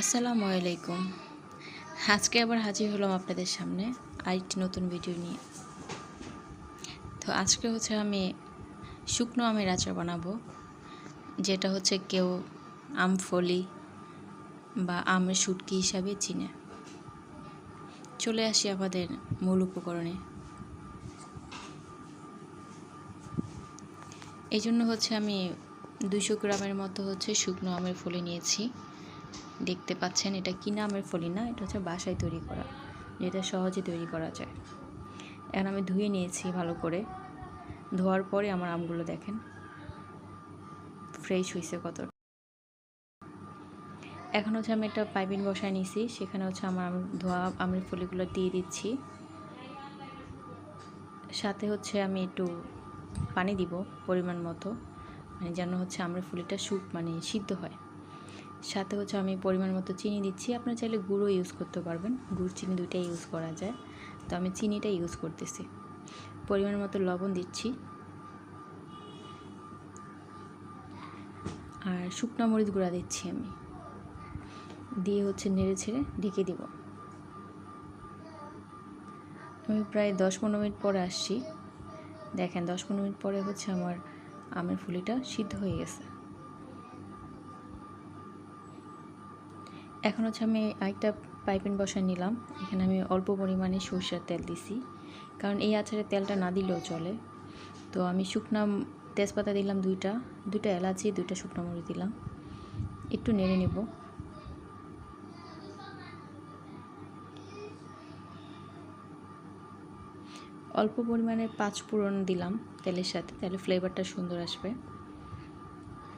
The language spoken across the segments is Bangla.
আসসালামু আলাইকুম। আজকে আবার হাজির হলাম আপনাদের সামনে আরেকটি নতুন ভিডিও নিয়ে। তো আজকে হচ্ছে আমি শুকনো আমের আচার বানাবো, যেটা হচ্ছে কেউ আমফলি বা আমের শুটকি হিসাবে চিনে। চলে আসি আমাদের মূল উপকরণে। এই জন্য হচ্ছে আমি দুশো গ্রামের মতো হচ্ছে শুকনো আমের ফলি নিয়েছি। দেখতে পাচ্ছেন এটা কি নামের ফলি না? এটা হচ্ছে বাসায় তৈরি করা। যেটা সহজে তৈরি করা যায়। এখন আমি ধুয়ে নিয়েছি ভালো করে। ধোয়ার পরে আমার আমগুলো দেখেন। ফ্রেশ হয়েছে কত এখন হচ্ছে আমি একটা পাইপিন বসায় নিয়েছি সেখানে হচ্ছে আমার আম ধোয়া আমের ফলিগুলো দিয়ে দিচ্ছি। সাথে হচ্ছে আমি একটু পানি দিব পরিমাণ মতো। মানে যেন হচ্ছে আমের ফুলিটা সুপ মানে সিদ্ধ হয়। সাথে হচ্ছে আমি পরিমাণ মতো চিনি দিচ্ছি। আপনার চাইলে গুঁড়ো ইউজ করতে পারবেন। গুড় চিনি দুইটাই ইউজ করা যায়। তো আমি চিনিটা ইউজ করতেছি। পরিমাণ মতো লবণ দিচ্ছি। আর শুকনো মরিচ গুঁড়া দিচ্ছি আমি। দিয়ে হচ্ছে নেড়ে ছেড়ে ঢেকে দিব। আমি প্রায় দশ পনেরো মিনিট পরে আসছি। দেখেন, দশ পনেরো মিনিট পরে হচ্ছে আমার আমের ফুলিটা সিদ্ধ হয়ে গেছে। এখন হচ্ছে আমি আরেকটা পাইপিন বসায় নিলাম। এখানে আমি অল্প পরিমাণে সরষের তেল দিছি। কারণ এই আচারে তেলটা না দিলেও চলে। তো আমি শুকনা তেজপাতা দিলাম দুইটা। দুইটা এলাচি, দুইটা শুকনো মরিচ দিলাম। একটু নেড়ে নেব। অল্প পরিমাণে পাঁচ ফোড়ন দিলাম তেলের সাথে। তাহলে ফ্লেভারটা সুন্দর আসবে।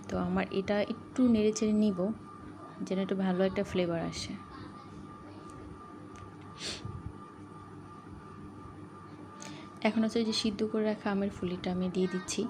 তো আমার এটা একটু নেড়ে চেড়ে নিব। যেন একটু ভালো একটা ফ্লেভার আসে। এখন হচ্ছে যে সিদ্ধ করে রাখা আমের ফুলিটা আমি দিয়ে দিচ্ছি।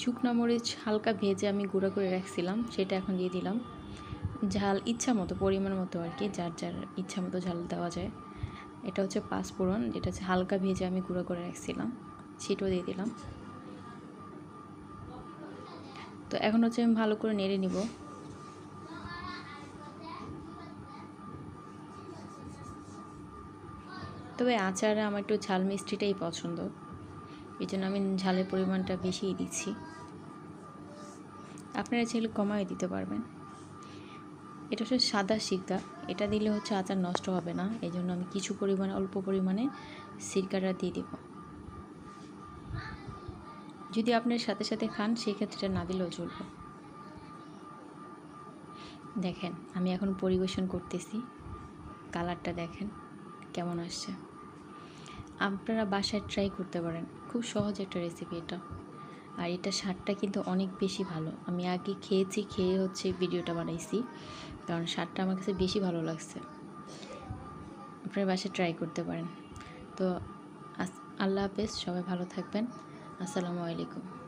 শুকনো মরিচ হালকা ভেজে আমি গুঁড়ো করে রাখছিলাম, সেটা এখন দিয়ে দিলাম। ঝাল ইচ্ছা মতো, পরিমাণ মতো আর কি, যার যার ইচ্ছা মতো ঝাল দেওয়া যায়। এটা হচ্ছে পাঁচফোড়ন যেটা হচ্ছে হালকা ভেজে আমি গুঁড়ো করে রাখছিলাম, সেটাও দিয়ে দিলাম। তো এখন হচ্ছে আমি ভালো করে নেড়ে নিব। তবে আচারে আমার একটু ঝাল মিষ্টিটাই পছন্দ। এই জন্য আমি ঝালের পরিমাণটা বেশিই দিচ্ছি। আপনারা চাইলে কমাই দিতে পারবেন। এটা হচ্ছে সাদা সিরকা এটা দিলে হচ্ছে আচার নষ্ট হবে না। এই জন্য আমি কিছু পরিমাণে, অল্প পরিমাণে সিরকাটা দিয়ে দেব। যদি আপনার সাথে সাথে খান সেই ক্ষেত্রে না দিলেও চলবে। দেখেন, আমি এখন পরিবেশন করতেছি। কালারটা দেখেন, কেমন আসছে। আপনারা বাসায় ট্রাই করতে পারেন। খুব সহজ একটা রেসিপি এটা। আর এটা স্বাদটা কিন্তু অনেক বেশি ভালো। আমি আগে খেয়েছি, খেয়ে হচ্ছে ভিডিওটা বানাইছি। কারণ স্বাদটা আমার কাছে বেশি ভালো লাগছে। আপনারা বাসায় ট্রাই করতে পারেন। তো আল্লাহ হাফেজ, সবাই ভালো থাকবেন। আসসালামু আলাইকুম।